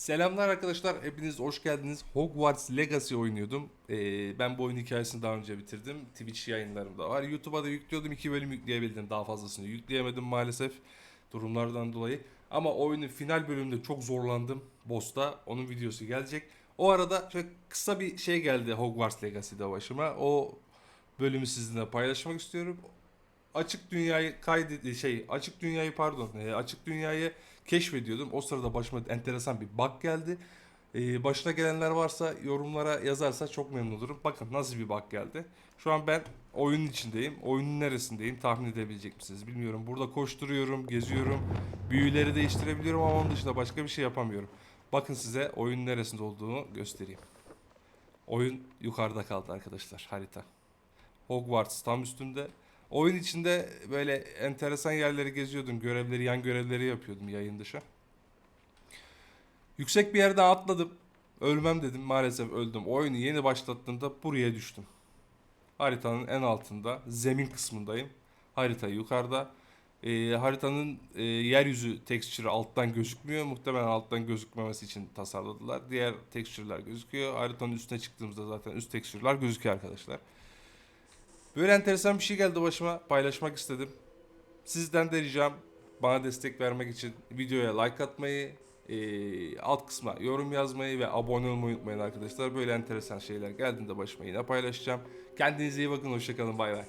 Selamlar arkadaşlar, hepiniz hoş geldiniz. Hogwarts Legacy oynuyordum. Ee, ben bu oyun hikayesini daha önce bitirdim. Twitch yayınlarımda var. YouTube'a da yüklüyordum. iki bölüm yükleyebildim. Daha fazlasını yükleyemedim maalesef. Durumlardan dolayı. Ama oyunun final bölümünde çok zorlandım. Boss'ta. Onun videosu gelecek. O arada şöyle kısa bir şey geldi Hogwarts Legacy'de başıma. O bölümü sizinle paylaşmak istiyorum. Açık dünyayı kaydet şey açık dünyayı pardon e, açık dünyayı keşfediyordum. O sırada başıma enteresan bir bug geldi. E, başına gelenler varsa yorumlara yazarsa çok memnun olurum. Bakın nasıl bir bug geldi. Şu an ben oyunun içindeyim. Oyunun neresindeyim tahmin edebilecek misiniz bilmiyorum. Burada koşturuyorum, geziyorum. Büyüleri değiştirebiliyorum ama onun dışında başka bir şey yapamıyorum. Bakın size oyunun neresinde olduğunu göstereyim. Oyun yukarıda kaldı arkadaşlar harita. Hogwarts tam üstünde. Oyun içinde böyle enteresan yerleri geziyordum. Görevleri, yan görevleri yapıyordum yayın dışı. Yüksek bir yerden atladım. Ölmem dedim. Maalesef öldüm. Oyunu yeni başlattığımda buraya düştüm. Haritanın en altında, zemin kısmındayım. Harita yukarıda. Ee, haritanın e, yeryüzü tekstürü alttan gözükmüyor. Muhtemelen alttan gözükmemesi için tasarladılar. Diğer tekstürler gözüküyor. Haritanın üstüne çıktığımızda zaten üst tekstürler gözüküyor arkadaşlar. Böyle enteresan bir şey geldi başıma. Paylaşmak istedim. Sizden de ricam bana destek vermek için videoya like atmayı, eee, alt kısma yorum yazmayı ve abone olmayı unutmayın arkadaşlar. Böyle enteresan şeyler geldiğinde başıma yine paylaşacağım. Kendinize iyi bakın. Hoşçakalın. Bay bay.